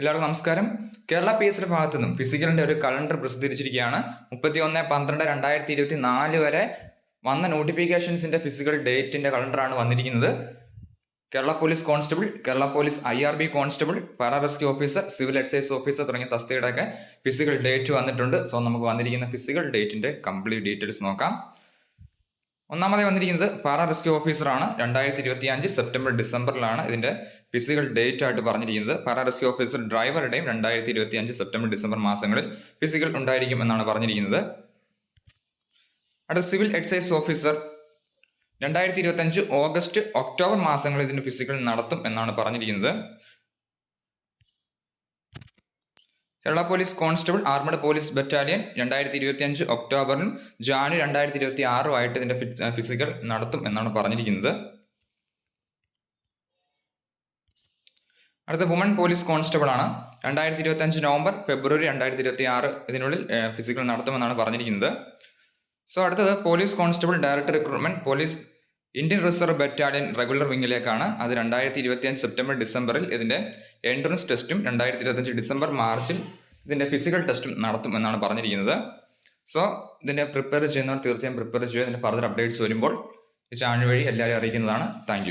എല്ലാവർക്കും നമസ്കാരം. Kerala P S ഭാഗത്തു നിന്നും ഫിസിക്കലിന്റെ ഒരു കലണ്ടർ പ്രസിദ്ധീകരിച്ചിരിക്കുകയാണ്. മുപ്പത്തി ഒന്ന് പന്ത്രണ്ട് രണ്ടായിരത്തി ഇരുപത്തി നാല് വരെ വന്ന നോട്ടിഫിക്കേഷൻസിന്റെ ഫിസിക്കൽ ഡേറ്റിന്റെ കലണ്ടറാണ് വന്നിരിക്കുന്നത്. Kerala police constable Kerala police I R B constable para rescue officer civil excise officer തുടങ്ങിയ തസ്തികയുടെയൊക്കെ ഫിസിക്കൽ ഡേറ്റ് വന്നിട്ടുണ്ട്. സോ നമുക്ക് വന്നിരിക്കുന്ന ഫിസിക്കൽ ഡേറ്റിന്റെ കംപ്ലീറ്റ് ഡീറ്റെയിൽസ് നോക്കാം. ഒന്നാമതായി വന്നിരിക്കുന്നത് പാറ റെസ്ക്യൂ ഓഫീസറാണ് രണ്ടായിരത്തി ഇരുപത്തി അഞ്ച് സെപ്റ്റംബർ ഡിസംബറിലാണ് ഇതിന്റെ ഫിസിക്കൽ ഡേറ്റ് ആയിട്ട് പറഞ്ഞിരിക്കുന്നത്. പാറ റെസ്ക്യൂ ഓഫീസർ ഡ്രൈവറുടെയും രണ്ടായിരത്തി ഇരുപത്തി അഞ്ച് സെപ്റ്റംബർ ഡിസംബർ മാസങ്ങളിൽ ഫിസിക്കൽ ഉണ്ടായിരിക്കും എന്നാണ് പറഞ്ഞിരിക്കുന്നത്. അടുത്ത സിവിൽ എക്സൈസ് ഓഫീസർ രണ്ടായിരത്തി ഇരുപത്തി അഞ്ച് ഓഗസ്റ്റ് ഒക്ടോബർ മാസങ്ങളിൽ ഇതിന് ഫിസിക്കൽ നടത്തും എന്നാണ് പറഞ്ഞിരിക്കുന്നത്. Kerala police constable armed police battalion രണ്ടായിരത്തി ഇരുപത്തി അഞ്ച് ഒക്ടോബറിലും ജാനുവരി രണ്ടായിരത്തി ഇരുപത്തി ആറും ആയിട്ട് ഇതിന്റെ ഫിസിക്കൽ നടത്തും എന്നാണ് പറഞ്ഞിരിക്കുന്നത്. അടുത്ത വുമൺ പോലീസ് കോൺസ്റ്റബിൾ ആണ്. രണ്ടായിരത്തി ഇരുപത്തി അഞ്ച് നവംബർ ഫെബ്രുവരി രണ്ടായിരത്തി ഇരുപത്തി ആറ് ഇതിനുള്ളിൽ ഫിസിക്കൽ നടത്തുമെന്നാണ് പറഞ്ഞിരിക്കുന്നത്. സോ അടുത്തത് police constable director recruitment police Indian reserve battalion regular വിങ്ങിലേക്കാണ്. അത് രണ്ടായിരത്തി ഇരുപത്തി അഞ്ച് സെപ്റ്റംബർ ഡിസംബറിൽ ഇതിന്റെ എൻട്രൻസ് ടെസ്റ്റും രണ്ടായിരത്തി ഇരുപത്തഞ്ച് ഡിസംബർ മാർച്ചിൽ ഇതിന്റെ ഫിസിക്കൽ ടെസ്റ്റും നടത്തും എന്നാണ് പറഞ്ഞിരിക്കുന്നത്. സോ ഇതിന്റെ പ്രിപ്പയർ ചെയ്യുന്നവർ തീർച്ചയായും പ്രിപ്പയർ ചെയ്യുക ഇതിന്റെ ഫർദർ അപ്ഡേറ്റ്സ് വരുമ്പോൾ ഈ ചാനൽ വഴി എല്ലാവരും അറിയിക്കുന്നതാണ്. താങ്ക്